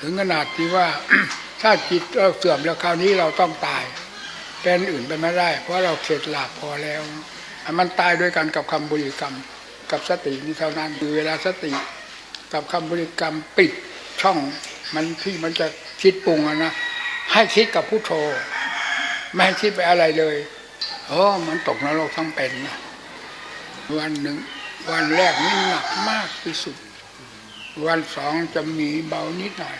ถึงขนาดที่ว่าถ้าจิตเราเสื่อมแล้วคราวนี้เราต้องตายเป็นอื่นไปไม่ได้ เพราะเราเข็ดหลาบพอแล้วมันตายด้วยกันกับคำบริกรรม กับสตินี่เท่านั้นคือเวลาสติกับคำบริกรรมปิดช่องมันที่มันจะคิดปรุงนะให้คิดกับพุทโธไม่ให้คิดไปอะไรเลยโอ้มันตกนรกทั้งเป็นนะวันหนึ่งวันแรกนี่หนักมากที่สุด วันสองจะมีเบานิดหน่อย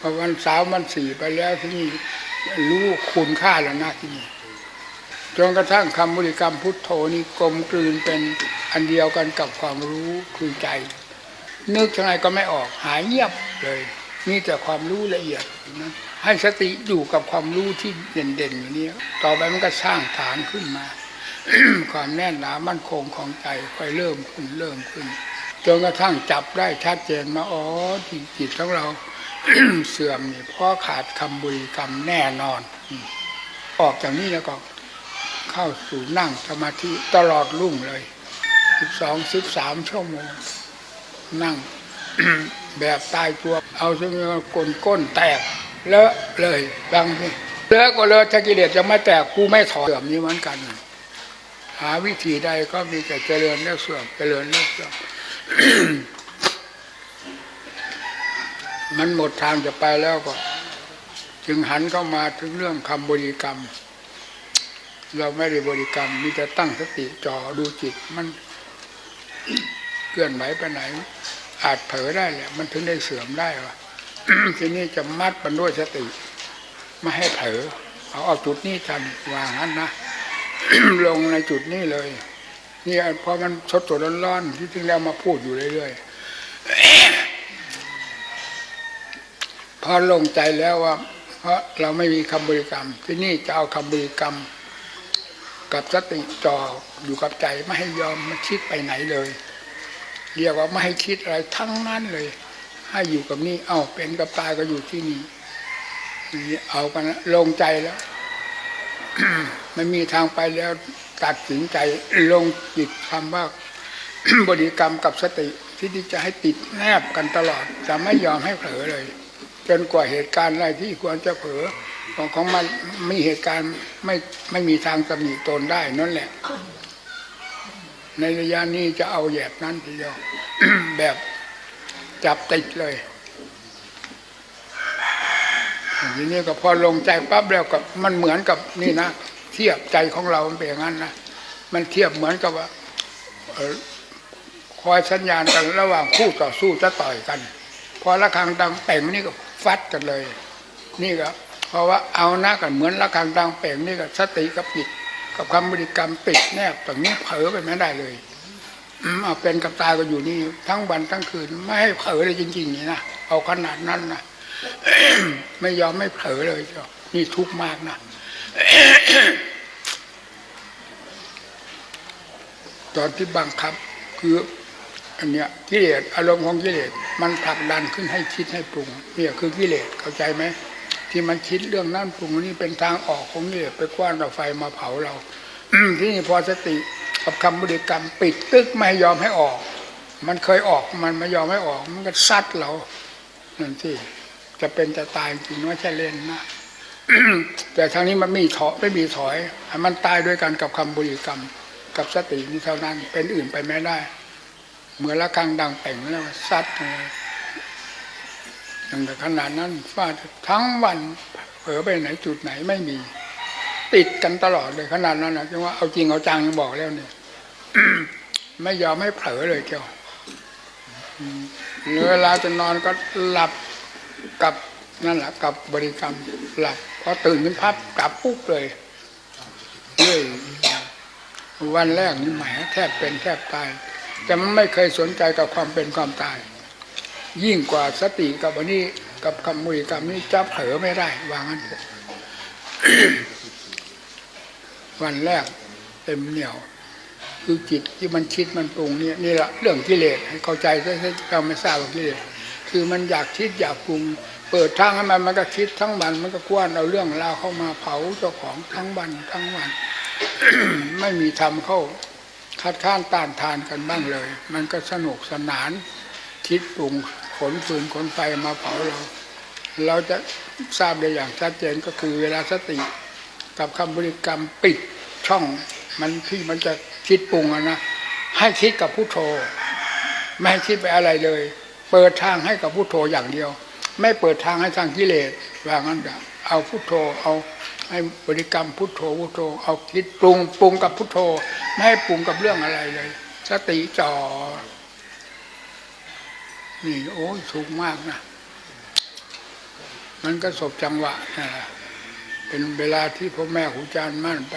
พอวันสามวันสี่ไปแล้วที่นี่รู้คุณค่าแล้วนะที่นี่จนกระทั่งคำบริกรรมพุทโธนี่กลมกลืนเป็นอันเดียวกันกับความรู้คือใจ นึกยังไงก็ไม่ออกหายเงียบเลยมีแต่ความรู้ละเอียดนะให้สติอยู่กับความรู้ที่เด่นๆอยู่นี้ต่อไปมันก็สร้างฐานขึ้นมา ความแน่นหนามั่นคงของใจค่อยเริ่มขึ้นเริ่มขึ้นจนกระทั่งจับได้ชัดเจนมาอ๋อจิตของเรา เสื่อมนี่เพราะขาดคำบริกรรมแน่นอน ออกจากนี้แล้วก็เข้าสู่นั่งสมาธิตลอดรุ่งเลยสิบสองสิบสามชั่วโมง นั่งแบบตายตัว เอาซะมีก้นก้นแตกเลอะเลยบางทีเลอะก็เลอะถ้ากิเลสจะไม่แตกกูไม่ถอดเสื่อมนี้เหมือนกัน หาวิธีใดก็มีแต่เจริญแล้วเสื่อมเจริญแล้วเสื่อม มันหมดทางจะไปแล้วก็ จึงหันเข้ามาถึงเรื่องคำบริกรรม เราไม่ได้บริกรรมมีแต่ตั้งสติจ่อดูจิต มันเคลื่อนไหวไปไหน อาจเผลอได้แหละมันถึงได้เสื่อมได้วะทีนี้จะมัดมันด้วยสติ ไม่ให้เผลอเอาเอาจุดนี้ทันวางนั้นนะลงในจุดนี้เลยนี่พอมันสดสดร้อนๆที่จริงแล้วมาพูดอยู่เรื่อยๆ พอลงใจแล้วว่า เพราะเราไม่มีคำบริกรรม ที่นี่จะเอาคำบริกรรม กับสติจ่ออยู่กับใจไม่ให้ยอมมันคิดไปไหนเลย เรียกว่าไม่ให้คิดอะไรทั้งนั้นเลย ให้อยู่กับนี่เอาเป็นกับตายก็อยู่ที่นี่นี่เอากันลงใจแล้วมันมีทางไปแล้วตัดสินใจลงจิตคำว่าบริกรรมกับสติที่จะให้ติดแนบกันตลอด จะไม่ยอมให้เผลอเลย จนกว่าเหตุการณ์อะไรที่ควรจะเผลอของของมันมีเหตุการณ์ไม่ไม่มีทางตำหนิตนได้นั่นแหละ ในระยะนี้จะเอาแยบนั้นทีเดียวแบบจับติดเลยทีนี้ก็พอลงใจปั๊บแล้วก็มันเหมือนกับนี่นะเทียบใจของเราเป็นอย่างนั้นนะมันเทียบเหมือนกับว่าคอยสัญญาณกันระหว่างคู่ต่อสู้จะต่อยกัน พอระฆังดังเป่งนี่ก็ ฟัดกันเลย นี่ก็เพราะว่าเอาหน้ากันเหมือนระฆังดังเป่งนี่ก็สติกับจิตกับคำบริกรรมปิดแนบตรงนี้เผลอไปไม่ได้เลยมเอาเป็นกับตายก็อยู่นี่ ทั้งวันทั้งคืน ไม่ให้เผลอเลยจริง ๆ นี่นะเอาขนาดนั้นนะไม่ยอมไม่เผลอเลยเจ้านี่ทุกข์มากนะตอนที่บังคับคือ อันเนี้ยกิเลสอารมณ์ของกิเลสมันผลักดันขึ้นให้คิดให้ปรุงเนี่ยคือกิเลสเข้าใจไหมที่มันคิดเรื่องนั้นปรุงนี่เป็นทางออกของกิเลสไปกว้านเราไฟมาเผาเราที่นี่พอสติกับคำบริกรรมปิดตึกไม่ยอมให้ออก มันเคยออกมันไม่ยอมให้ออก มันก็ซัดเรานั่นที่จะเป็นจะตายจริงไม่ใช่เล่นนะแต่ทางนี้มันมีถอยไม่มีถอยให้มันตายด้วยกันกับคำบริกรรม กับสตินี้เท่านั้นเป็นอื่นไปไม่ได้ เมื่อละครังดังเป่งแล้วซัดเลยตั้งแต่ขนาดนั้นฟาดทั้งวันเผลอไปไหนจุดไหนไม่มี ติดกันตลอดเลยขนาดนั้นนะจึงว่าเอาจริงเอาจังยังบอกแล้วเนี่ยไม่ยอมให้เผลอเลยเจ้าอืมเวลาจะนอนก็หลับกับนั่นแหละกับบริกรรมหลับพอตื่นขึ้นพับกลับปุ๊บเลยเรื่อยวันแรกนี่แหมแทบเป็นแทบตาย แต่มันไม่เคยสนใจกับความเป็นความตาย ยิ่งกว่าสติกับอันนี้กับคำบริกรรมนี้จะเผลอไม่ได้วางั้นเถอะวันแรกเต็มเหนียว คือจิตที่มันคิดมันปรุงเนี่ยนี่แหละเรื่องกิเลสให้เข้าใจซะให้เราไม่ทราบว่ากิเลสคือมันอยากคิดอยากปรุง เปิดทางให้มันมันก็คิดทั้งวันมันก็กวนเอาเรื่องราวเข้ามาเผาเจ้าของทั้งวันทั้งวัน ไม่มีทำเข้า คัดค้านต้านทานกันบ้างเลย มันก็สนุกสนานคิดปรุงคนฟืนขนไฟมาเผาเรา เราจะทราบได้อย่างชัดเจนก็คือเวลาสติ กับคำบริกรรมปิดช่องมันที่มันจะคิดปรุงนะให้คิดกับพุทโธ ไม่ให้คิดไปอะไรเลย เปิดทางให้กับพุทโธอย่างเดียว ไม่เปิดทางให้ทางกิเลสว่างั้นเถอะ เอาพุทโธเอาให้บริกรรมพุทโธพุทโธเอาคิดปรุงปรุงกับพุทโธ ไม่ให้ปรุงกับเรื่องอะไรเลย สติจ่อนี่โอ้ยสูงมากนะมันก็ศพจังหวะนะเป็นเวลาที่พ่อแม่ครูอาจารย์มั่นไป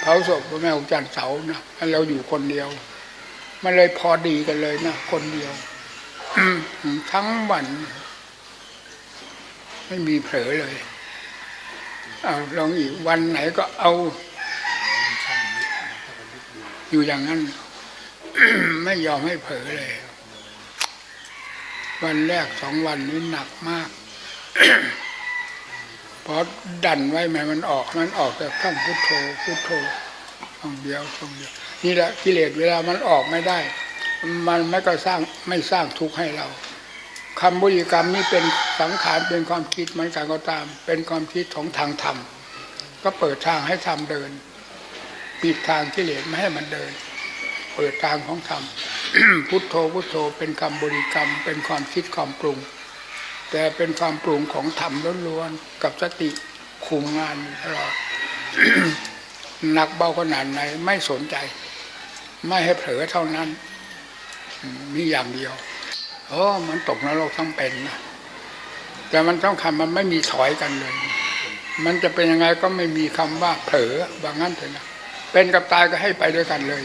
เผาศพพ่อแม่ครูอาจารย์เสานะแล้วเราอยู่คนเดียว มันเลยพอดีกันเลยนะคนเดียวทั้งวัน ไม่มีเผลอเลยเอาลองอีกวันไหนก็เอา อยู่อย่างนั้น ไม่ยอมให้เผลอเลย วันแรกสองวันนี้หนักมากเพราะดันไว้ไม่มันออกมันออกแต่ข้างพุทโธพุทโธตรงเดียวตรงเดียว นี่แหละกิเลสเวลามันออกไม่ได้ มันไม่ก็สร้างไม่สร้างทุกข์ให้เรา คำบริกรรมนี่เป็นสังขารเป็นความคิดเหมือนกันก็ตาม เป็นความคิดของทางธรรม ก็เปิดทางให้ธรรมเดิน ปิดทางกิเลสไม่ให้มันเดิน เปิดทางของธรรมพุทโธพุทโธเป็นคำบริกรรม เป็นความคิดความปรุง แต่เป็นความปรุงของธรรมล้วนๆกับสติคุมงานตลอดหนักเบาขนาดไหนไม่สนใจ ไม่ให้เผลอเท่านั้น มีอย่างเดียว โอ้มันตกนรกทั้งเป็นนะแต่มันต้องคำมันไม่มีถอยกันเลย มันจะเป็นยังไงก็ไม่มีคำว่าเผลอบางงั้นเถอะนะเป็นกับตายก็ให้ไปด้วยกันเลย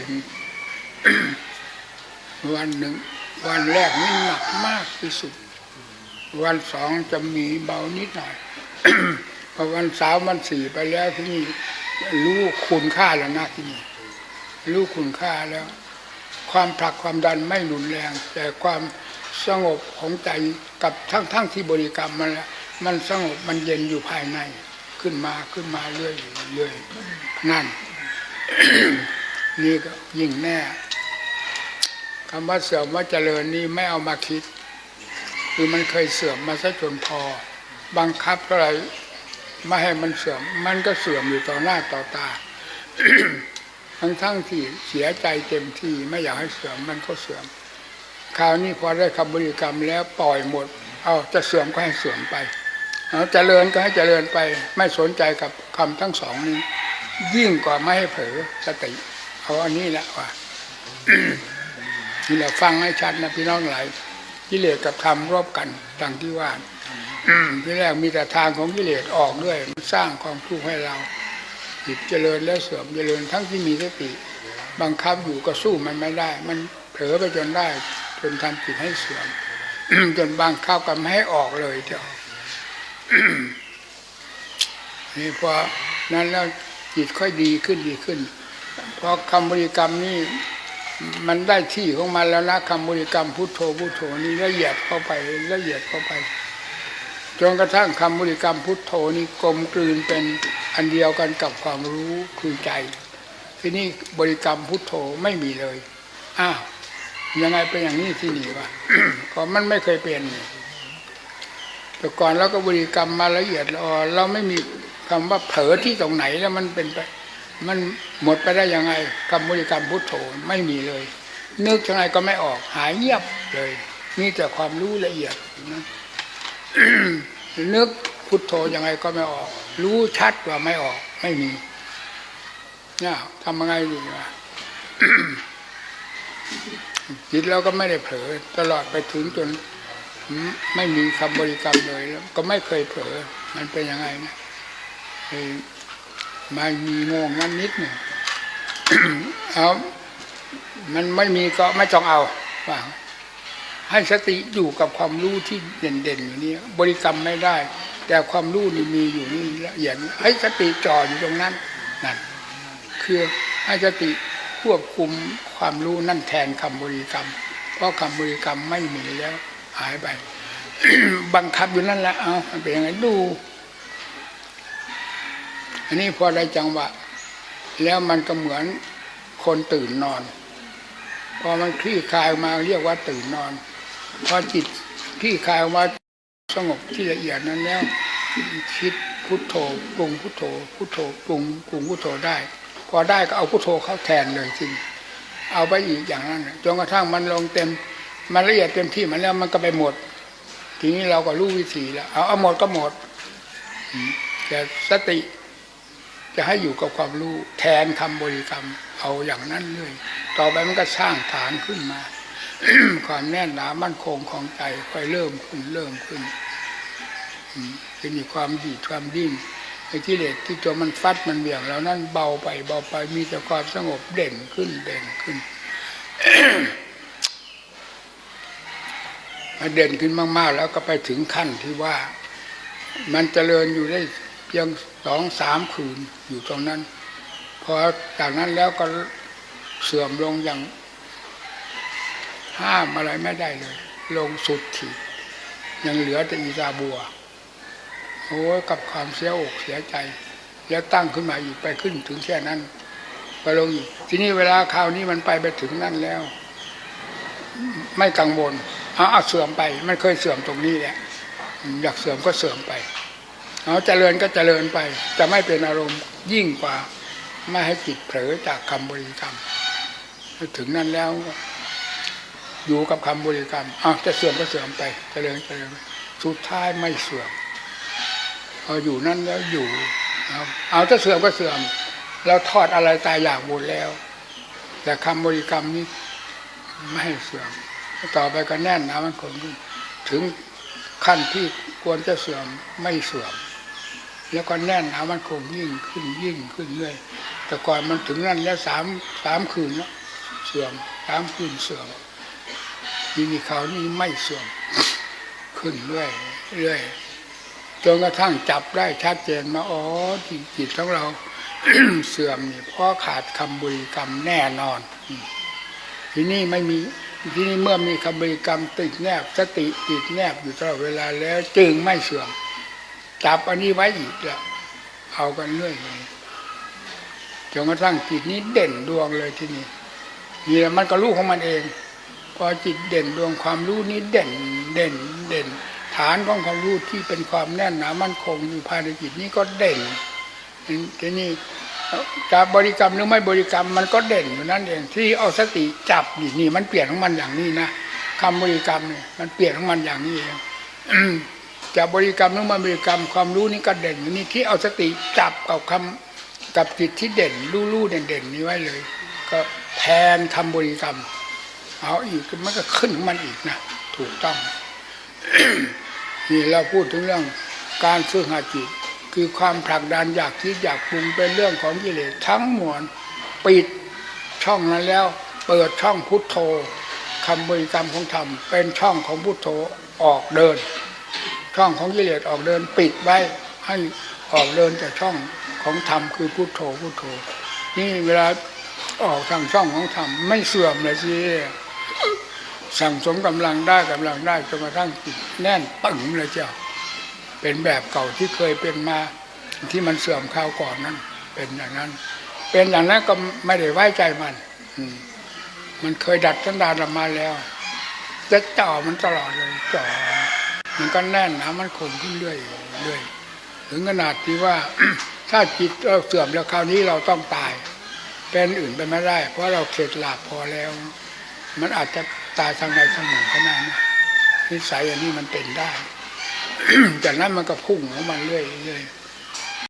วันหนึ่ง วันแรกนี่หนักมากที่สุด วันสองจะมีเบานิดหน่อยพอวันสามวันสี่ไปแล้วที่นี่รู้คุณค่าแล้วนะที่นี่รู้คุณค่าแล้ว ความผลักความดันไม่รุนแรง แต่ความ สงบของใจกับทั้งทั้งที่บริกรรมมันล้วมันสงบมันเย็นอยู่ภายในขึ้นมาขึ้นมาเรื่อยเรื่อยนั่น นี่ก็ยิ่งแน่คำว่าเสื่อมว่าเจริญนี่ไม่เอามาคิด คือมันเคยเสื่อมมาซะจนพอ บังคับเท่าไหร่ไม่ให้มันเสื่อม มันก็เสื่อมอยู่ต่อหน้าต่อตาทั้งทั้งที่เสียใจเต็มที่ไม่อยากให้เสื่อมมันก็เสื่อม คราวนี้พอได้คำบริกรรมแล้วปล่อยหมด เอาจะเสื่อมก็ให้เสื่อมไปเอาเจริญก็ให้เจริญไป ไม่สนใจกับคำทั้งสองนี้ ยิ่งกว่าไม่ให้เผลอสติเอาอันนี้แหละว่านี่เราฟังให้ชัดนะพี่น้องหลายกิเลสกับธรรมรบกันดังที่ว่าที่แรกมีแต่ทางของกิเลสออกด้วยมันสร้างความทุกข์ให้เราจิตเจริญแล้วเสื่อมเจริญทั้งที่มีสติ บังคับอยู่ก็สู้มันไม่ได้ มันเผลอไปจนได้ จนทำจิตให้เสื่อมจนบังคับกันไม่ให้ออกเลยเจ้านี่พอนั้นแล้วจิตค่อยดีขึ้นดีขึ้นเพราะคำบริกรรมนี่มันได้ที่ของมันแล้วนะคำบริกรรมพุทโธพุทโธนี่ละเอียดเข้าไปละเอียดเข้าไปจนกระทั่งคำบริกรรมพุทโธนี่กลมกลืนเป็นอันเดียวกันกับความรู้คือใจ ที่นี่บริกรรมพุทโธไม่มีเลยอ้าว ยังไงเป็นอย่างนี้ที่นี่วะก็มันไม่เคยเป็นแต่ก่อนเราก็บริกรรมมาละเอียดละอเราไม่มีคำว่าเผลอที่ตรงไหนแล้วมันเป็นไป มันหมดไปได้ยังไงคำบริกรรมพุทโธไม่มีเลย นึกยังไงก็ไม่ออก หายเงียบเลยมีแต่ความรู้ละเอียดนะนึกพุทโธยังไงก็ไม่ออก รู้ชัดว่าไม่ออก ไม่มีเนี่ยทำยังไงดีวะ จิตเราก็ไม่ได้เผลอตลอดไปถึงจนไม่มีคำบริกรรมเลยแล้ว ก็ไม่เคยเผลอมันเป็นยังไงนะมามีงงนั้นนิดหนึ่งเอามันไม่มีก็ไม่ต้องเอาว่าให้สติอยู่กับความรู้ที่เด่นๆอยู่นี่บริกรรมไม่ได้ แต่ความรู้นี่มีอยู่นี่ละเอียดให้สติจ่ออยู่ตรงนั้นนั่นคือให้สติ ควบคุมความรู้นั่นแทนคำบริกรรม เพราะคำบริกรรมไม่มีแล้วหายไป บังคับอยู่นั่นแหละเอาเป็นยังไงดู อันนี้พอได้จังหวะ แล้วมันก็เหมือนคนตื่นนอน พอมันคลี่คลายมาเรียกว่าตื่นนอน พอจิตที่คลายมาสงบที่ละเอียดนั้นแล้ว คิดพุทโธปรุงพุทโธพุทโธปรุงปรุงพุทโธได้ อได้ก็เอาพุทโธเข้าแทนเลยจริงเอาไปอีกอย่างนั้นจนกระทั่งมันลงเต็มมันละเอียดเต็มที่มันแล้วมันก็ไปหมด ทีนี้เราก็รู้วิธีแล้ว เอาเอาหมดก็หมดอืมแต่สติจะให้อยู่กับความรู้แทนคำบริกรรม เอาอย่างนั้นเลยต่อไปมันก็สร้างฐานขึ้นมา ความแน่นหนามั่นคงของใจค่อยเริ่มขึ้นเริ่มขึ้นอืมจะมีความดีความดิ้น กิเลสที่ตัวมันฟัดมันเบี่ยงแล้วนั่นเบาไปเบาไปมีแต่ความสงบเด่นขึ้นเด่นขึ้นมาเด่นขึ้นมาก ๆ แล้วก็ไปถึงขั้นที่ว่า มันเจริญอยู่ได้เพียงสองสามคืนอยู่ตรงนั้นพอจากนั้นแล้วก็เสื่อมลงอย่าง ห้ามอะไรไม่ได้เลย ลงสุดขีดยังเหลือแต่อีซาบัว โอ้กับความเสียอกเสียใจ แล้วตั้งขึ้นมาอีกไปขึ้นถึงแค่นั้นไปลงอีกทีนี้เวลาคราวนี้มันไปไปถึงนั่นแล้ว ไม่กังวลเอาเอาเสื่อมไป มันเคยเสื่อมตรงนี้แหละอยากเสื่อมก็เสื่อมไปเอาเจริญก็เจริญไป จะไม่เป็นอารมณ์ยิ่งกว่า ไม่ให้จิตเผลอจากคำบริกรรมถึงนั้นแล้ว อยู่กับคำบริกรรมอ้าจะเสื่อมก็เสื่อมไป เจริญเจริญสุดท้ายไม่เสื่อม เอาอยู่นั่นแล้วอยู่เอาเอาจะเสื่อมก็เสื่อม เราทอดอะไรตายอยากหมดแล้ว แต่คำบริกรรมนี้ไม่ให้เสื่อมต่อไปก็แน่นหนะมันคงขึ้นถึงขั้นที่ควรจะเสื่อมไม่เสื่อม แล้วก็แน่นหนามันคงยิ่งขึ้นยิ่งขึ้นเรื่อยแต่ก่อนมันถึงนั่นแล้วสามสามคืนแล้วเสื่อมสามคืนเสื่อมทีนี้เขานี่ไม่เสื่อมขึ้นเรื่อยเรื่อย จนกระทั่งจับได้ชัดเจนมาอ๋อจิตของเราเสื่อมนี่เพราะขาดคำบริกรรมแน่นอน ทีนี้ไม่มีที่นี้เมื่อมีคำบริกรรมติดแนบสติติดแนบอยู่ตลอดเวลาแล้ว จึงไม่เสื่อม จับอันนี้ไว้อีกแล้วเอากันเรื่อยเลยจนกระทั่งจิตนี้เด่นดวงเลยทีนี้นี่มันก็รู้ของมันเองพอจิตเด่นดวงความรู้นี้เด่นเด่นเด่น ฐานของความรู้ที่เป็นความแน่นหนามั่นคงอยู่ภายในจิตนี้ก็เด่นทีนี้จะบริกรรมหรือไม่บริกรรมมันก็เด่นอยู่นั่นเองที่เอาสติจับนี่นี่มันเปลี่ยนของมันอย่างนี้นะคำบริกรรมเนี่ยมันเปลี่ยนของมันอย่างนี้เองจะบริกรรมหรือไม่บริกรรมความรู้นี่ก็เด่นอยู่นี่ที่เอาสติจับกับคำกับจิตที่เด่นรู้รู้เด่นเด่นนี้ไว้เลย ก็แทนคำบริกรรม เอาอีกมันก็ขึ้นของมันอีกนะถูกต้อง นี่เราพูดถึงเรื่องการฝึกหัดจิต คือความผลักดันอยากคิดอยากปรุงเป็นเรื่องของกิเลสทั้งมวลปิดช่องนั้นแล้ว เปิดช่องพุทโธคำบริกรรมของธรรมเป็นช่องของพุทโธออกเดิน ช่องของกิเลสออกเดิน ปิดไว้ให้ออกเดินจากช่องของธรรมคือพุทโธพุทโธ นี่เวลาออกทางช่องของธรรมไม่เสื่อมเลยสิ สั่งสมกำลังได้กำลังได้จนกระทั่งจิตแน่นปึงเลยเจ้า เป็นแบบเก่าที่เคยเป็นมาที่มันเสื่อมคราวก่อนนั้น เป็นอย่างนั้น เป็นอย่างนั้นก็ไม่ได้ไว้ใจมันอืมมันเคยดัดสันดานออกมาแล้ว จะจ่อมันตลอดเลยจ่อมันก็แน่นนะมันคงขึ้นเรื่อยเรื่อยถึงขนาดที่ว่าถ้าจิตเราเสื่อมแล้วคราวนี้เราต้องตาย เป็นอื่นไปไม่ได้ เพราะเราเข็ดหลาบพอแล้ว มันอาจจะ ตายทางใดทางหนึ่งก็ได้นะนิสัยอันนี้มันเป็นได้ จากนั้นมันก็พุ่งของมันเรื่อยๆ